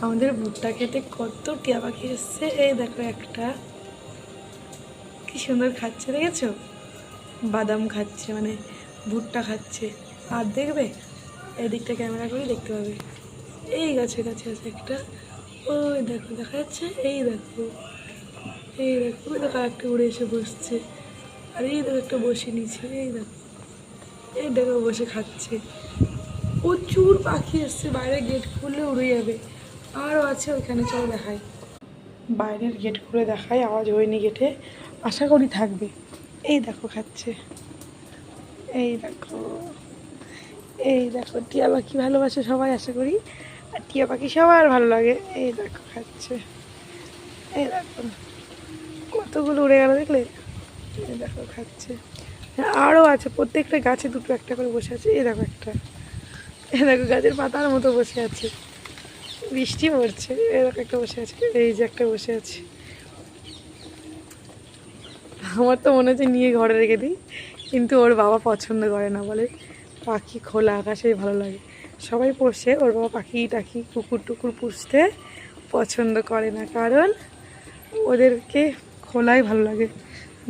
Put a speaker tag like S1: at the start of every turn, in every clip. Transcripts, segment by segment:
S1: আমাদের ভুট্টা খেতে কত টিয়া পাখি এসছে। এই দেখো একটা। কি সুন্দর খাচ্ছে, দেখেছ? বাদাম খাচ্ছে মানে ভুট্টা খাচ্ছে। আর দেখবে? এদিকটা ক্যামেরা করে দেখতে পাবে। এই গাছে গাছে আছে একটা। ওই দেখো, দেখা যাচ্ছে? এই দেখো। এই দেখো দেখো একটা উড়ে এসে বসছে। আর এই দেখো একটা বসে নিচ্ছে এই দেখো। এই দেখো বসে খাচ্ছে। প্রচুর পাখি এসছে, বাইরে গেট খুললে উড়ে যাবে। আরও আছে, ওইখানে চল দেখাই। বাইরের গেট খুলে দেখায় আওয়াজ হয়নি গেটে আশা করি থাকবে। এই দেখো খাচ্ছে। এই দেখো। এই দেখো, টিয়া পাখি ভালোবাসে সবাই, আশা করি। আর টিয়া পাখি সবার ভালো লাগে। এই দেখো খাচ্ছে। এই দেখো। কতগুলো উড়ে গেল দেখলে? এই দেখো খাচ্ছে। আরও আছে, প্রত্যেকটা গাছে দুটো একটা করে বসে আছে। এই দেখো একটা। এই দেখো গাছের পাতার মতো বসে আছে। বৃষ্টি পড়ছে এরকম একটা বসে আছে। এই যে একটা বসে আছে। আমার তো মনে হচ্ছে নিয়ে ঘরে রেখে দিই। কিন্তু ওর বাবা পছন্দ করে না বলে। পাখি খোলা আকাশেই ভালো লাগে। সবাই পোষে, ওর বাবা পাখি, টাখি, কুকুর টুকুর পুষতে পছন্দ করে না। কারণ ওদেরকে খোলাই ভালো লাগে।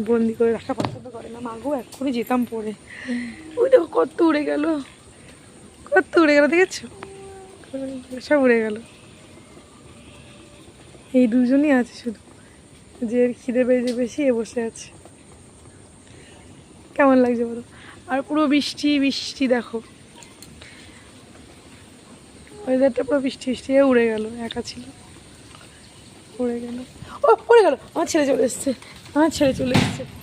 S1: বন্দি করে রাখা পছন্দ করে না। মাগো এক্ষুনি যেতাম পরে। ওই দেখো কত উড়ে গেল। কত উড়ে গেল, দেখেছ? সব উড়ে গেল। এই দুজনই আছে শুধু। যে খিদে পেয়েছে বেশি, এ বসে আছে। কেমন লাগছে বলো? আর পুরো বৃষ্টি বৃষ্টি দেখো। ওয়েদারটা পুরো বৃষ্টি বৃষ্টি উড়ে গেল, একা ছিল। উড়ে গেল। ও, উড়ে গেল। আমার ছেলে চলে এসছে। আমার ছেলে চলে এসছে।